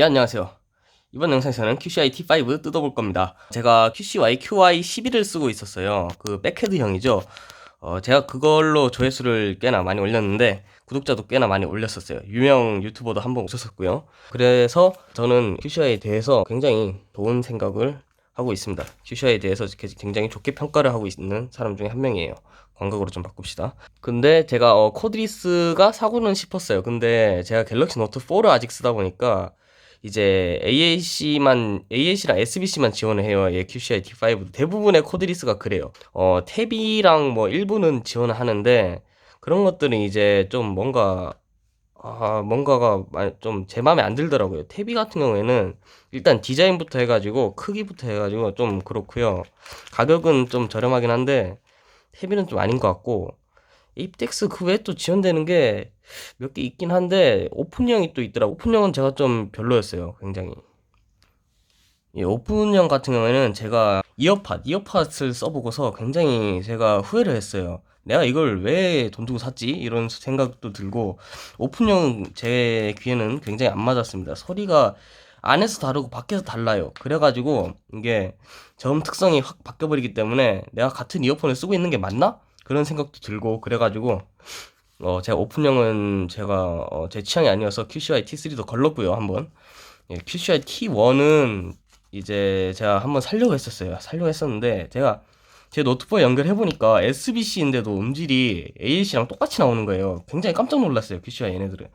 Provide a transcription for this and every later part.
예, 안녕하세요. 이번 영상에서는 QCI T5 뜯어볼 겁니다. 제가 QCY QI 11을 쓰고 있었어요. 그 백헤드형이죠. 어, 제가 그걸로 조회수를 꽤나 많이 올렸는데, 구독자도 꽤나 많이 올렸었어요. 유명 유튜버도 한 번 오셨었고요. 그래서 저는 QCI에 대해서 굉장히 좋은 생각을 하고 있습니다. QCI에 대해서 굉장히 좋게 평가를 하고 있는 사람 중에 한 명이에요. 광각으로 좀 바꿉시다. 근데 제가 어, 코드리스가 사고는 싶었어요. 근데 제가 갤럭시 노트 4를 아직 쓰다 보니까 이제 AAC만 AAC랑 SBC만 지원을 해요. 예, QCI D5 대부분의 코드리스가 그래요. 어, 탭이랑 뭐 일부는 지원을 하는데 그런 것들은 이제 좀 뭔가 아, 뭔가가 좀 제 마음에 안 들더라고요. 탭이 같은 경우에는 일단 디자인부터 해가지고 크기부터 해가지고 좀 그렇고요. 가격은 좀 저렴하긴 한데 탭이는 좀 아닌 것 같고 입덱스 그 외에 또 지원되는 게 몇 개 있긴 한데 오픈형이 또 있더라. 오픈형은 제가 좀 별로였어요. 굉장히. 이 오픈형 같은 경우에는 제가 이어팟, 이어팟을 써보고서 굉장히 제가 후회를 했어요. 내가 이걸 왜 돈 주고 샀지? 이런 생각도 들고 오픈형 제 귀에는 굉장히 안 맞았습니다. 소리가 안에서 다르고 밖에서 달라요. 그래가지고 이게 저음 특성이 확 바뀌어버리기 때문에 내가 같은 이어폰을 쓰고 있는 게 맞나? 그런 생각도 들고 그래가지고 어 제가 오픈형은 제가 어, 제 취향이 아니어서 QCI T3도 걸렀고요 한번. 예, QCI T1은 이제 제가 한번 살려고 했었어요. 살려고 했었는데 제가 제 노트북에 연결해 보니까 SBC인데도 음질이 AAC랑 똑같이 나오는 거예요. 굉장히 깜짝 놀랐어요 QCI 얘네들은.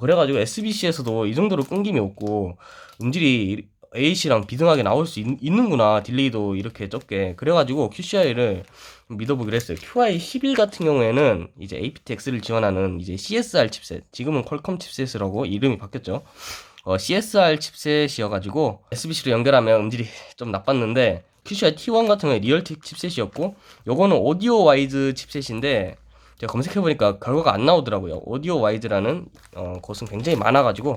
그래가지고 SBC에서도 이 정도로 끊김이 없고 음질이 AAC랑 비등하게 나올 수 있, 는구나 딜레이도 이렇게 적게. 그래가지고 QCI를 믿어보기로 했어요 QI 11 같은 경우에는 이제 aptX를 지원하는 이제 CSR 칩셋 지금은 퀄컴 칩셋이라고 이름이 바뀌었죠 어, CSR 칩셋이어가지고 SBC로 연결하면 음질이 좀 나빴는데 QCI T1 같은 경우에 리얼틱 칩셋이었고 요거는 오디오 와이즈 칩셋인데 제가 검색해보니까 결과가 안 나오더라고요 오디오 와이즈라는 어, 곳은 굉장히 많아가지고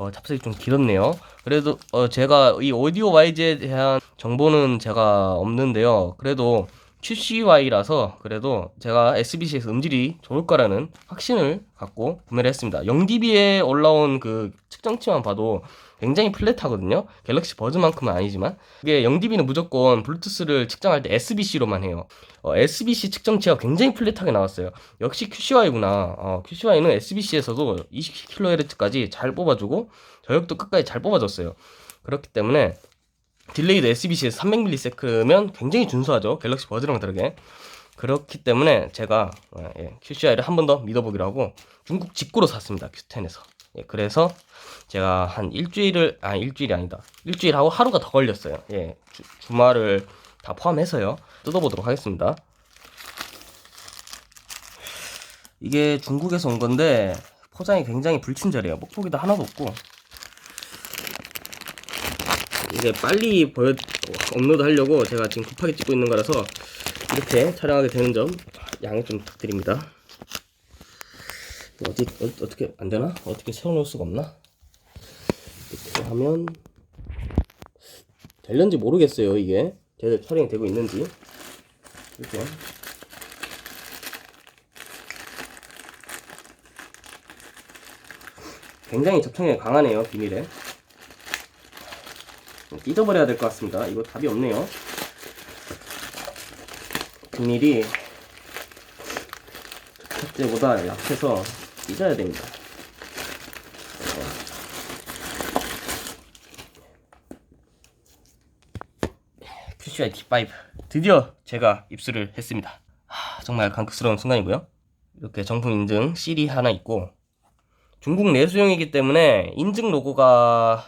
어, 잡색이 좀 길었네요. 그래도 어, 제가 이 오디오 와이즈에 대한 정보는 제가 없는데요. 그래도 QCY라서 그래도 제가 SBC에서 음질이 좋을 거라는 확신을 갖고 구매를 했습니다. 0dB에 올라온 그 측정치만 봐도 굉장히 플랫하거든요. 갤럭시 버즈만큼은 아니지만 이게 0dB는 무조건 블루투스를 측정할 때 SBC로만 해요. 어, SBC 측정치가 굉장히 플랫하게 나왔어요. 역시 QCY구나. 어, QCY는 SBC에서도 20kHz까지 잘 뽑아주고 저역도 끝까지 잘 뽑아줬어요. 그렇기 때문에 딜레이도 SBC에서 300ms면 굉장히 준수하죠. 갤럭시 버즈랑 다르게. 그렇기 때문에 제가 어, 예, QCI를 한 번 더 믿어보기로 하고 중국 직구로 샀습니다. Q10에서. 예, 그래서 제가 한 일주일을 아 일주일이 아니다 일주일하고 하루가 더 걸렸어요 예 주, 말을 다 포함해서요 뜯어보도록 하겠습니다 이게 중국에서 온 건데 포장이 굉장히 불친절해요 목포기도 하나도 없고 이게 빨리 보여 업로드 하려고 제가 지금 급하게 찍고 있는 거라서 이렇게 촬영하게 되는 점 양해 좀 부탁드립니다. 어디 어, 떻게 안 되나? 어떻게 세워놓을 수가 없나? 이렇게 하면 될는지 모르겠어요 이게. 제대로 촬영이 되고 있는지. 이렇게. 굉장히 접촉력이 강하네요 비닐에 찢어버려야 될 것 같습니다. 이거 답이 없네요. 비닐이 첫째보다 약해서 찢어야 됩니다. QCI T5 드디어 제가 입수를 했습니다. 하, 정말 감격스러운 순간이고요. 이렇게 정품 인증 실이 하나 있고 중국 내수용이기 때문에 인증 로고가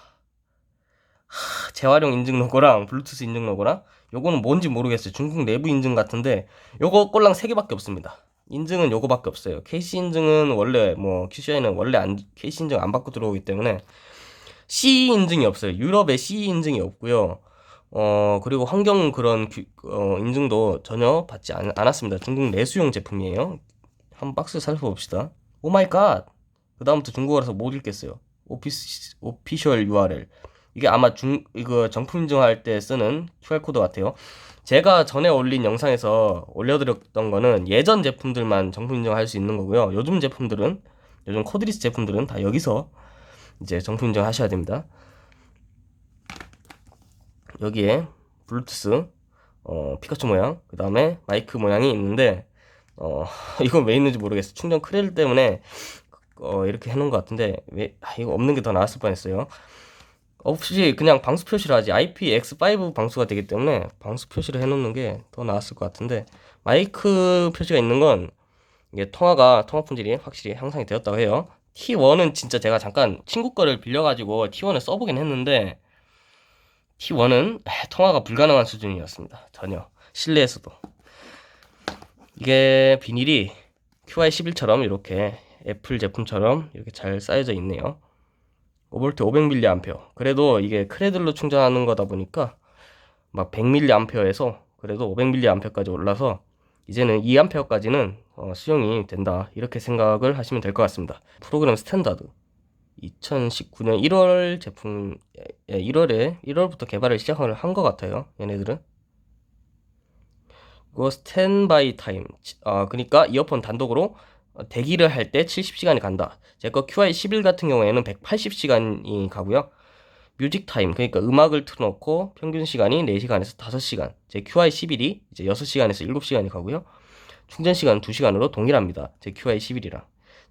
하, 재활용 인증 로고랑 블루투스 인증 로고랑 요거는 뭔지 모르겠어요 중국 내부 인증 같은데 요거 꼴랑 3개밖에 없습니다 인증은 요거밖에 없어요 KC 인증은 원래 뭐 QCI는 원래 안, KC 인증 안 받고 들어오기 때문에 C 인증이 없어요 유럽에 C 인증이 없고요 어, 그리고 환경 그런 규, 어, 인증도 전혀 받지 않, 않았습니다. 중국 내수용 제품이에요. 한 박스 살펴봅시다. 오 마이 갓! 그 다음부터 중국어라서 못 읽겠어요. 오피스, 오피셜 URL. 이게 아마 중, 이거 정품 인증할 때 쓰는 QR코드 같아요. 제가 전에 올린 영상에서 올려드렸던 거는 예전 제품들만 정품 인증할 수 있는 거고요. 요즘 제품들은, 요즘 코드리스 제품들은 다 여기서 이제 정품 인증 하셔야 됩니다. 여기에 블루투스 어, 피카츄 모양, 그 다음에 마이크 모양이 있는데, 어, 이건 왜 있는지 모르겠어요. 충전 크렐 때문에, 어, 이렇게 해놓은 것 같은데, 왜, 아, 이거 없는 게 더 나았을 뻔 했어요. 없이 그냥 방수 표시를 하지, IPX5 방수가 되기 때문에, 방수 표시를 해놓는 게 더 나았을 것 같은데, 마이크 표시가 있는 건, 이게 통화가, 통화 품질이 확실히 향상이 되었다고 해요. T1은 진짜 제가 잠깐 친구 거를 빌려가지고 T1을 써보긴 했는데, T1은 통화가 불가능한 수준이었습니다. 전혀. 실내에서도. 이게 비닐이 QI11처럼 이렇게 애플 제품처럼 이렇게 잘 쌓여져 있네요. 5V 500mAh. 그래도 이게 크레들로 충전하는 거다 보니까 막 100mAh에서 그래도 500mAh까지 올라서 이제는 2A까지는 어, 수용이 된다. 이렇게 생각을 하시면 될 것 같습니다. 프로그램 스탠다드. 2019년 1월 제품, 예, 1월에, 1월부터 개발을 시작을 한 것 같아요. 얘네들은. 이거 스탠바이 타임. 아, 그러니까 이어폰 단독으로 어, 대기를 할 때 70시간이 간다. 제 거 QI11 같은 경우에는 180시간이 가고요. 뮤직 타임, 그러니까 음악을 틀어놓고 평균 시간이 4시간에서 5시간. 제 QI11이 이제 6시간에서 7시간이 가고요. 충전 시간 2시간으로 동일합니다. 제 QI11이랑.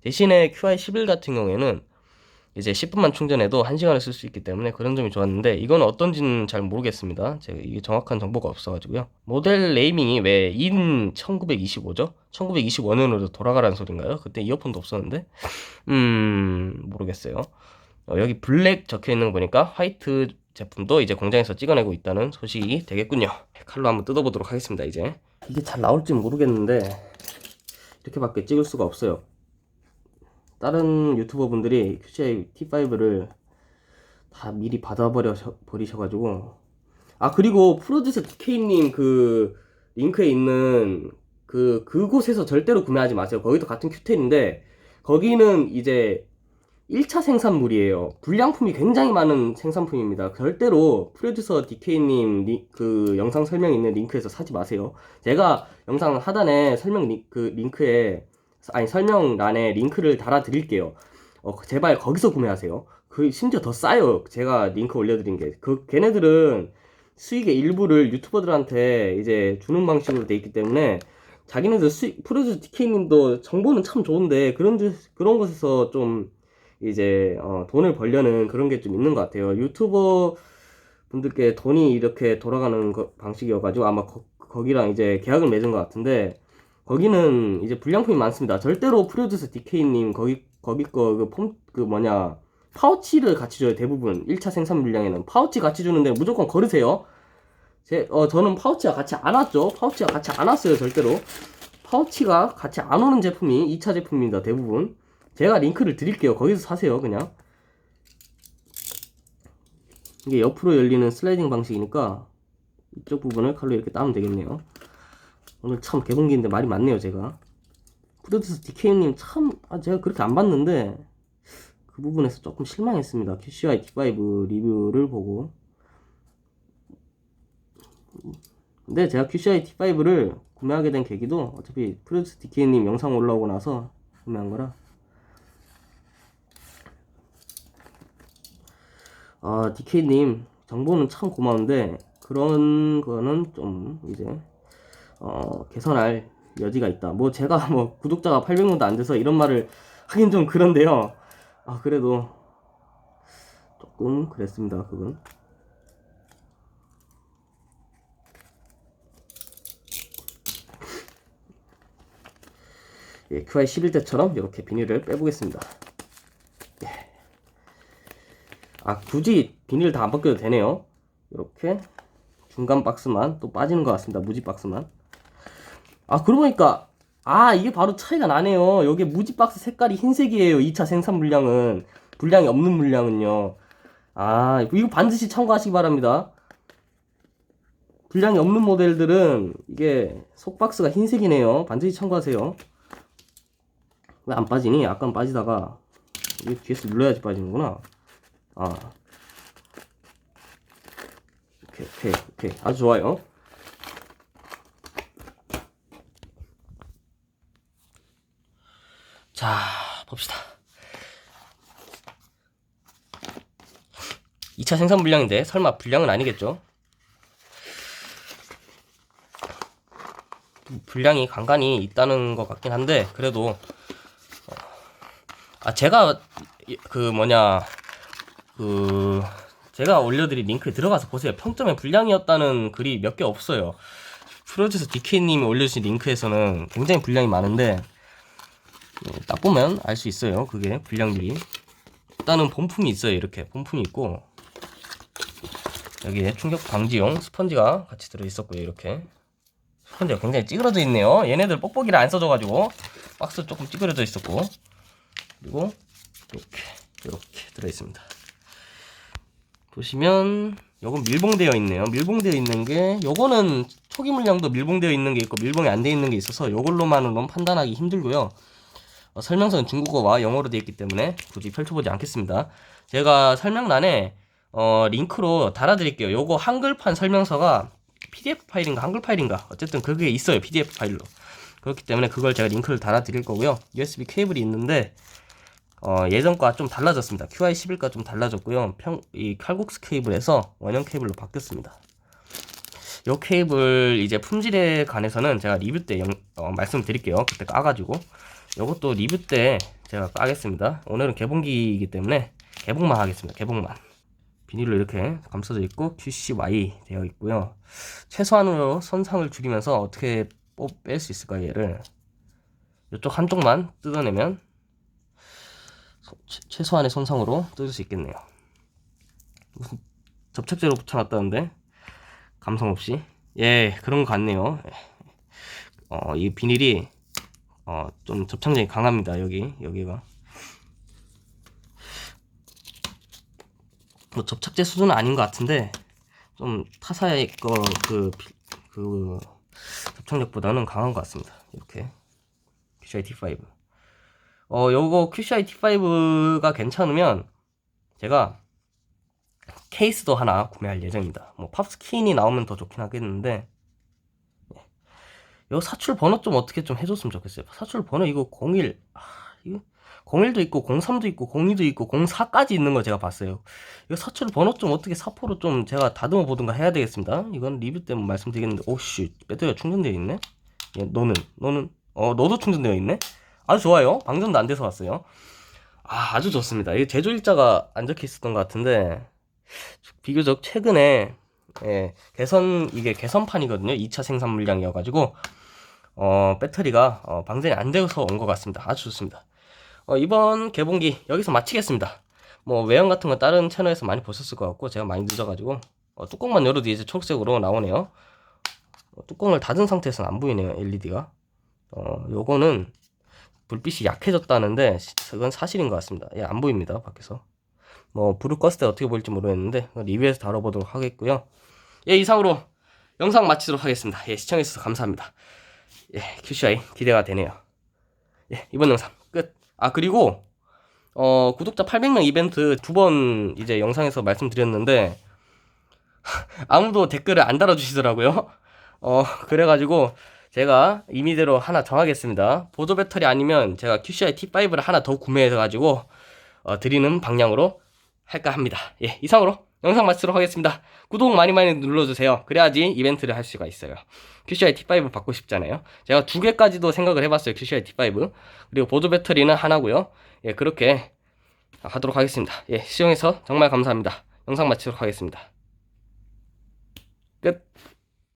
대신에 QI11 같은 경우에는 이제 10분만 충전해도 1시간을 쓸 수 있기 때문에 그런 점이 좋았는데 이건 어떤지는 잘 모르겠습니다. 제가 이게 정확한 정보가 없어가지고요. 모델 네이밍이 왜 인 1925죠? 1925년으로 돌아가라는 소린가요? 그때 이어폰도 없었는데 음 모르겠어요. 어, 여기 블랙 적혀 있는 거 보니까 화이트 제품도 이제 공장에서 찍어내고 있다는 소식이 되겠군요. 칼로 한번 뜯어보도록 하겠습니다. 이제 이게 잘 나올지 모르겠는데 이렇게밖에 찍을 수가 없어요. 다른 유튜버 분들이 QCI T5를 다 미리 받아버려 버리셔가지고 아 그리고 프로듀서 DK님 그 링크에 있는 그 그곳에서 절대로 구매하지 마세요. 거기도 같은 큐텔인데 거기는 이제 1차 생산물이에요. 불량품이 굉장히 많은 생산품입니다. 절대로 프로듀서 DK님 리, 그 영상 설명 있는 링크에서 사지 마세요. 제가 영상 하단에 설명 리, 그 링크에 아니 설명란에 링크를 달아 드릴게요. 어, 제발 거기서 구매하세요. 그 심지어 더 싸요. 제가 링크 올려드린 게. 그 걔네들은 수익의 일부를 유튜버들한테 이제 주는 방식으로 돼 있기 때문에 자기네들 수익 프로듀스 DK님도 정보는 참 좋은데 그런 데- 그런 곳에서 좀 이제 어, 돈을 벌려는 그런 게 좀 있는 것 같아요. 유튜버 분들께 돈이 이렇게 돌아가는 거- 방식이어가지고 아마 거, 거기랑 이제 계약을 맺은 것 같은데 거기는 이제 불량품이 많습니다. 절대로 프로듀스 DK님 거기 거기 거그폼그 그 뭐냐 파우치를 같이 줘요 대부분 1차 생산 물량에는 파우치 같이 주는데 무조건 거르세요. 제, 어, 저는 파우치가 같이 안 왔죠. 파우치가 같이 안 왔어요 절대로. 파우치가 같이 안 오는 제품이 2차 제품입니다 대부분. 제가 링크를 드릴게요. 거기서 사세요 그냥. 이게 옆으로 열리는 슬라이딩 방식이니까 이쪽 부분을 칼로 이렇게 따면 되겠네요. 오늘 참 개봉기인데 말이 많네요 제가. 프로듀스 DK님 참 아, 제가 그렇게 안 봤는데 그 부분에서 조금 실망했습니다. QCI T5 리뷰를 보고. 근데 제가 QCI T5를 구매하게 된 계기도 어차피 프로듀스 DK님 영상 올라오고 나서 구매한 거라. 아 DK님 정보는 참 고마운데 그런 거는 좀 이제 어, 개선할 여지가 있다. 뭐 제가 뭐 구독자가 800명도 안 돼서 이런 말을 하긴 좀 그런데요. 아 그래도 조금 그랬습니다. 그건. 예, QI 11대처럼 이렇게 비닐을 빼보겠습니다. 예. 아 굳이 비닐 다 안 벗겨도 되네요. 이렇게 중간 박스만 또 빠지는 것 같습니다. 무지 박스만. 아, 그러고 보니까, 아, 이게 바로 차이가 나네요. 여기 무지 박스 색깔이 흰색이에요. 2차 생산 물량은. 분량이 없는 물량은요. 아, 이거 반드시 참고하시기 바랍니다. 분량이 없는 모델들은 이게 속박스가 흰색이네요. 반드시 참고하세요. 왜 안 빠지니? 아까 빠지다가, 이게 뒤에서 눌러야지 빠지는구나. 아. 오케이, 오케이, 오케이. 아주 좋아요. 자, 봅시다. 2차 생산 물량인데 설마 불량은 아니겠죠? 불량이 간간히 있다는 것 같긴 한데 그래도 어, 아 제가 이- 그 뭐냐 그 제가 올려드린 링크에 들어가서 보세요 평점에 불량이었다는 글이 몇 개 없어요 프로듀서 DK님이 올려주신 링크에서는 굉장히 불량이 많은데 네, 딱 보면 알 수 있어요. 그게 불량률이 일단은 본품이 있어요 이렇게. 본품이 있고. 여기에 충격 방지용 스펀지가 같이 들어있었고요 이렇게. 스펀지가 굉장히 찌그러져 있네요. 얘네들 뽁뽁이를 안 써줘가지고 박스 조금 찌그러져 있었고. 그리고 이렇게 이렇게 들어있습니다. 보시면 요건 밀봉되어 있네요. 밀봉되어 있는 게 요거는 초기 물량도 밀봉되어 있는 게 있고 밀봉이 안 되어 있는 게 있어서 요걸로만으로는 판단하기 힘들고요. 어, 설명서는 중국어와 영어로 되어 있기 때문에 굳이 펼쳐보지 않겠습니다 제가 설명란에 어, 링크로 달아드릴게요. 요거 한글판 설명서가 PDF 파일인가 한글 파일인가 어쨌든 그게 있어요. PDF 파일로. 그렇기 때문에 그걸 제가 링크를 달아드릴 거고요. USB 케이블이 있는데 어, 예전과 좀 달라졌습니다. QI11과 좀 달라졌고요. 평, 이 칼국수 케이블에서 원형 케이블로 바뀌었습니다. 요 케이블 이제 품질에 관해서는 제가 리뷰 때 영, 어, 말씀드릴게요. 그때 까가지고 요것도 리뷰 때 제가 까겠습니다. 오늘은 개봉기이기 때문에 개봉만 하겠습니다. 개봉만. 비닐로 이렇게 감싸져 있고 QCY 되어 있고요. 최소한으로 선상을 줄이면서 어떻게 뺄 수 있을까 얘를 이쪽 한쪽만 뜯어내면 최소한의 손상으로 뜯을 수 있겠네요. 무슨 접착제로 붙여놨다는데 감성 없이 예 그런 것 같네요. 어 이 비닐이 어 좀 접착력이 강합니다 여기 여기가 뭐 접착제 수준은 아닌 것 같은데 좀 타사의 거그 그 접착력보다는 강한 것 같습니다. 이렇게 QCI T5. 어 요거 QCI T5가 괜찮으면 제가 케이스도 하나 구매할 예정입니다. 뭐 팝스킨이 나오면 더 좋긴 하겠는데 예. 요 사출 번호 좀 어떻게 좀 해줬으면 좋겠어요. 사출 번호 이거 01 아, 이거 01도 있고 03도 있고 02도 있고 04까지 있는 거 제가 봤어요. 이거 사출 번호 좀 어떻게 사포로 좀 제가 다듬어 보든가 해야 되겠습니다. 이건 리뷰 때문에 말씀드리겠는데 오씨 배터리가 충전되어 있네. 예, 너는 너는 어 너도 충전되어 있네. 아주 좋아요. 방전도 안 돼서 왔어요. 아 아주 좋습니다. 이게 제조 일자가 안 적혀 있었던 것 같은데 비교적 최근에 예, 개선 이게 개선판이거든요. 2차 생산 물량이어가지고 어 배터리가 어, 방전이 안 돼서 온 것 같습니다. 아주 좋습니다. 어, 이번 개봉기 여기서 마치겠습니다. 뭐 외형 같은 건 다른 채널에서 많이 보셨을 것 같고 제가 많이 늦어가지고 어, 뚜껑만 열어도 이제 초록색으로 나오네요. 어, 뚜껑을 닫은 상태에서는 안 보이네요 LED가. 어 요거는 불빛이 약해졌다는데 시- 그건 사실인 것 같습니다. 예, 안 보입니다 밖에서. 뭐 불을 껐을 때 어떻게 보일지 모르겠는데 리뷰에서 다뤄보도록 하겠고요. 예 이상으로 영상 마치도록 하겠습니다. 예 시청해주셔서 감사합니다. 예 QCI 기대가 되네요. 예 이번 영상 끝. 아 그리고 어, 구독자 800명 이벤트 두 번 이제 영상에서 말씀드렸는데 아무도 댓글을 안 달아주시더라고요. 어, 그래가지고 제가 임의대로 하나 정하겠습니다. 보조 배터리 아니면 제가 QCI T5를 하나 더 구매해가지고 어, 드리는 방향으로 할까 합니다. 예, 이상으로 영상 마치도록 하겠습니다. 구독 많이 많이 눌러주세요. 그래야지 이벤트를 할 수가 있어요. QCI T5 받고 싶잖아요. 제가 두 개까지도 생각을 해봤어요. QCI T5. 그리고 보조 배터리는 하나고요. 예, 그렇게 하도록 하겠습니다. 예, 시청해서 정말 감사합니다. 영상 마치도록 하겠습니다. 끝.